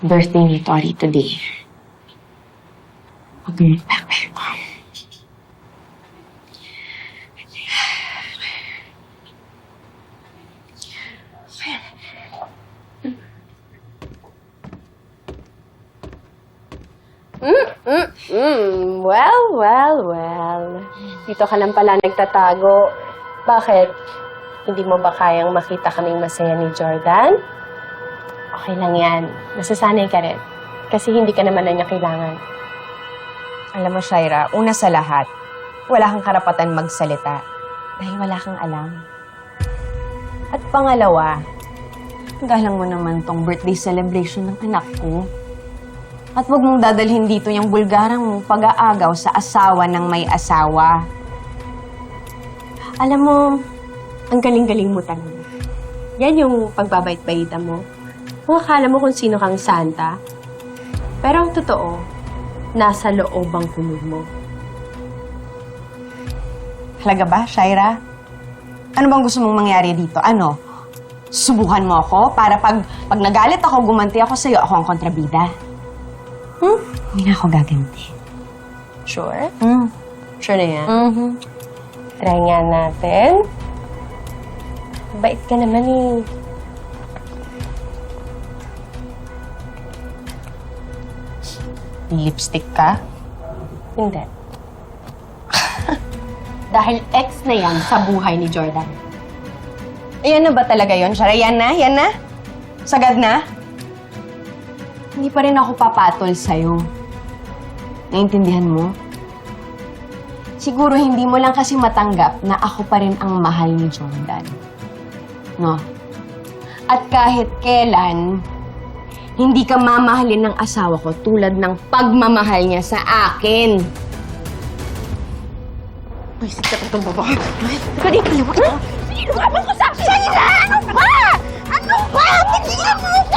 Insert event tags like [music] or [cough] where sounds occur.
birthday ni Tori today. Okay. Mm, well, well, well. Dito ka lang pala nagtatago. Bakit? Hindi mo ba kayang makita kaming masaya ni Jordan? Okay lang yan. Nasasanay ka rin. Kasi hindi ka naman na niya kailangan. Alam mo, Shaira, una sa lahat, wala kang karapatan magsalita dahil wala kang alam. At pangalawa, galang mo naman tong birthday celebration ng anak ko. At huwag mong dadalhin dito yung bulgarang mong pag-aagaw sa asawa ng may asawa. Alam mo, ang galing-galing mo talaga. Yan yung pagbabait-baitan mo. Kung akala mo kung sino kang santa. Pero ang totoo, nasa loob ang kulog mo. Halaga ba, Shaira? Ano bang gusto mong mangyari dito? Ano? Subukan mo ako para pag, pag nagalit ako, gumanti ako sa'yo, ako ang kontrabida. Hmm? Hindi na ako gaganti. Sure? Hmm. Sure na yan. Mm-hmm. Try nga natin. Bait ka naman eh. Lipstick ka? Hindi. [laughs] Dahil ex na yan sa buhay ni Jordan. Ayan na ba talaga yon Shara? Yan na? Yan na? Sagad na? Hindi pa rin ako papatol sa'yo. Naintindihan mo? Siguro hindi mo lang kasi matanggap na ako pa rin ang mahal ni Jordan. No? At kahit kailan, hindi ka mamahalin ng asawa ko tulad ng pagmamahal niya sa akin. Uy, sikat itong babae. Teka dito, liwat ka. Sino ka bang kasabi? Shaira! Ano ba? Ano ba? Ka! Isipin mo!